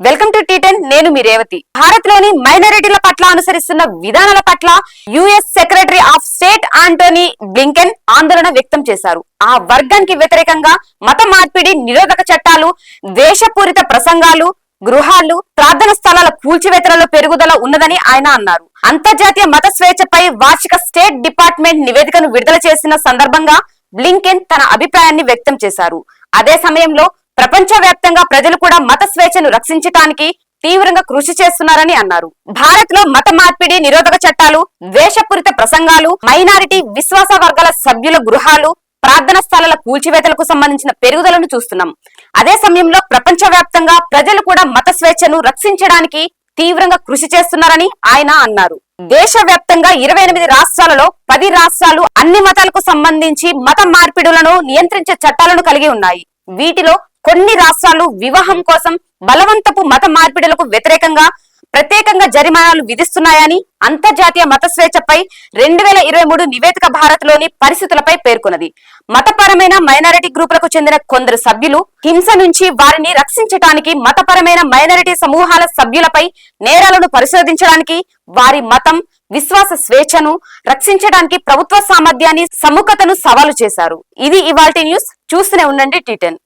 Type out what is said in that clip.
Welcome to T10 నేను మీ రేవతి. భారత్లోని మైనారిటీల పట్ల అనుసరిస్తున్న విధానాల పట్ల US secretary of state Antony Blinken ఆందోళన వ్యక్తం చేశారు. ఆ వర్గానికి వ్యతిరేకంగా మత మార్పిడి నిరోధక చట్టాలు ద్వేషపూరిత ప్రసంగాలు గృహాలు ప్రార్థన స్థలాల కూల్చివేతలలో పెరుగుదల ఉన్నదని ఆయన అన్నారు. అంతర్జాతీయ మత స్వేచ్ఛపై వార్షిక స్టేట్ డిపార్ట్మెంట్ నివేదికను విడుదల చేసిన సందర్భంగా బ్లింకెన్ తన అభిప్రాయాన్ని వ్యక్తం చేశారు. అదే సమయంలో ప్రపంచ వ్యాప్తంగా ప్రజలు కూడా మత స్వేచ్ఛను రక్షించటానికి తీవ్రంగా కృషి చేస్తున్నారని అన్నారు. భారత్లో మత మార్పిడి నిరోధక చట్టాలు ద్వేషపూరిత ప్రసంగాలు మైనారిటీ విశ్వాస వర్గాల సభ్యుల గృహాలు ప్రార్థన స్థలాల కూల్చివేతలకు సంబంధించిన పెరుగుదలను చూస్తున్నాం. అదే సమయంలో ప్రపంచ వ్యాప్తంగా ప్రజలు కూడా మత స్వేచ్ఛను రక్షించడానికి తీవ్రంగా కృషి చేస్తున్నారని ఆయన అన్నారు. దేశవ్యాప్తంగా ఇరవై ఎనిమిది రాష్ట్రాలలో పది రాష్ట్రాలు అన్ని మతాలకు సంబంధించి మత మార్పిడులను నియంత్రించే చట్టాలను కలిగి ఉన్నాయి. వీటిలో కొన్ని రాష్ట్రాలు వివాహం కోసం బలవంతపు మత మార్పిడులకు వ్యతిరేకంగా ప్రత్యేకంగా జరిమానాలు విధిస్తున్నాయని అంతర్జాతీయ మత స్వేచ్ఛపై రెండు వేల ఇరవై మూడు నివేదిక భారత్లోని పరిస్థితులపై పేర్కొన్నది. మతపరమైన మైనారిటీ గ్రూపులకు చెందిన కొందరు సభ్యులు హింస నుంచి వారిని రక్షించడానికి మతపరమైన మైనారిటీ సమూహాల సభ్యులపై నేరాలను పరిశోధించడానికి వారి మతం విశ్వాస స్వేచ్ఛను రక్షించడానికి ప్రభుత్వ సామర్థ్యాన్ని సముఖతను సవాలు చేశారు. ఇది ఇవాల్టి న్యూస్. చూస్తూనే ఉండండి టీటెన్